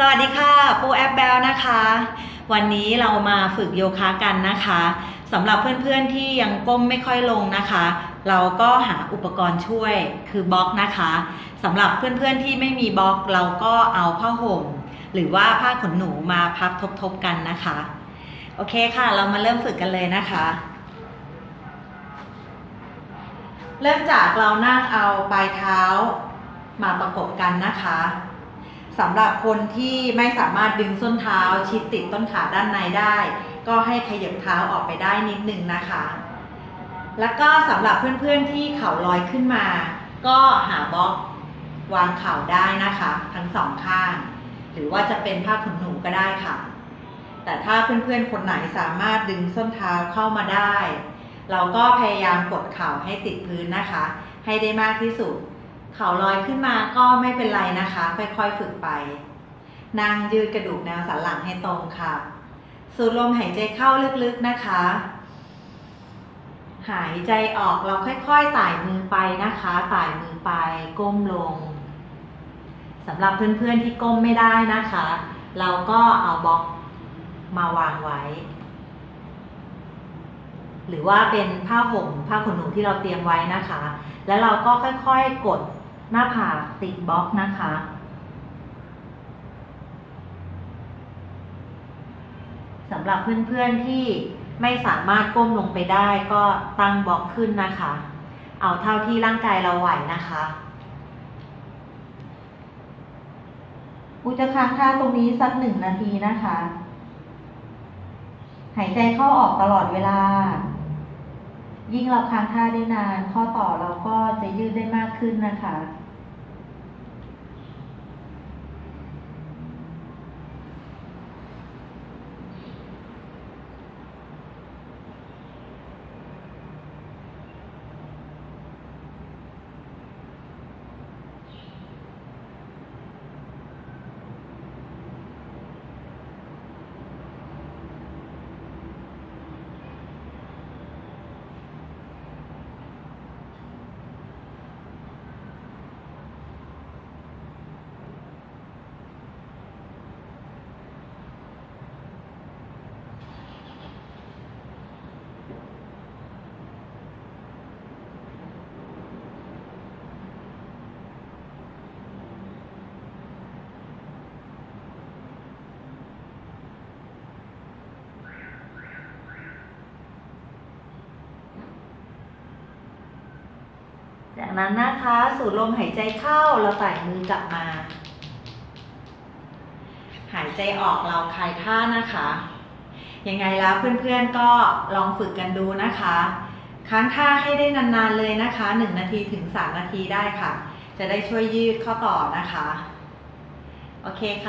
สวัสดีค่ะปูแอปเบลนะคะ วันนี้เรามาฝึกโยคะกันนะคะสำหรับเพื่อนๆที่ยังก้มไม่ค่อยลงนะคะ เราก็หาอุปกรณ์ช่วยคือบล็อกนะคะสำหรับเพื่อนๆที่ไม่มีบล็อกเราก็เอาผ้าห่ม หรือว่าผ้าขนหนูมาพับทบๆกันนะคะ โอเคค่ะ เรามาเริ่มฝึกกันเลยนะคะ เริ่มจากเรานั่งเอาปลายเท้ามาประกบกันนะคะ สำหรับคนที่ไม่สามารถดึงส้นเท้าชิดติดต้นขาด้านในได้ ก็ให้ขยับเท้าออกไปได้นิดนึงนะคะ แล้วก็สำหรับเพื่อนๆที่เข่าลอยขึ้นมา ก็หาบล็อกวางเข่าได้นะคะ ทั้งสองข้าง หรือว่าจะเป็นผ้าขนหนูก็ได้ค่ะ แต่ถ้าเพื่อนๆคนไหนสามารถดึงส้นเท้าเข้ามาได้ เราก็พยายามกดเข่าให้ติดพื้นนะคะ ให้ได้มากที่สุด เข่าลอยขึ้นมาก็ไม่เป็นไรนะคะ ค่อยๆฝึกไป นั่งยืดกระดูกแนวสันหลังให้ตรงค่ะ สูดลมหายใจเข้าลึกๆนะคะ หายใจออกเราค่อยๆไต่มือไปนะคะไต่มือไปก้มลงสำหรับเพื่อนๆที่ก้มไม่ได้นะคะ เราก็เอาบล็อกมาวางไว้ หรือว่าเป็นผ้าห่มผ้าขนหนูที่เราเตรียมไว้นะคะ แล้วเราก็ค่อยๆกด หน้าผากติดบล็อกนะคะ สำหรับเพื่อนๆที่ไม่สามารถก้มลงไปได้ก็ตั้งบล็อกขึ้นนะคะ เอาเท่าที่ร่างกายเราไหวนะคะ อุจะค้างท่าตรงนี้สักหนึ่งนาทีนะคะ หายใจเข้าออกตลอดเวลา ยิ่งเราค้างท่าได้นาน ข้อต่อเราก็จะยืดได้มากขึ้นนะคะ จากนั้นนะคะสูดลมหายใจเข้าเราใส่มือกลับมา หายใจออกเราคลายท่านะคะยังไงแล้วเพื่อนๆก็ลองฝึกกันดูนะคะ ค้างท่าให้ได้นานๆเลยนะคะ 1 นาทีถึง 3 นาทีได้ค่ะ จะได้ช่วยยืดข้อต่อนะคะ โอเคค่ะ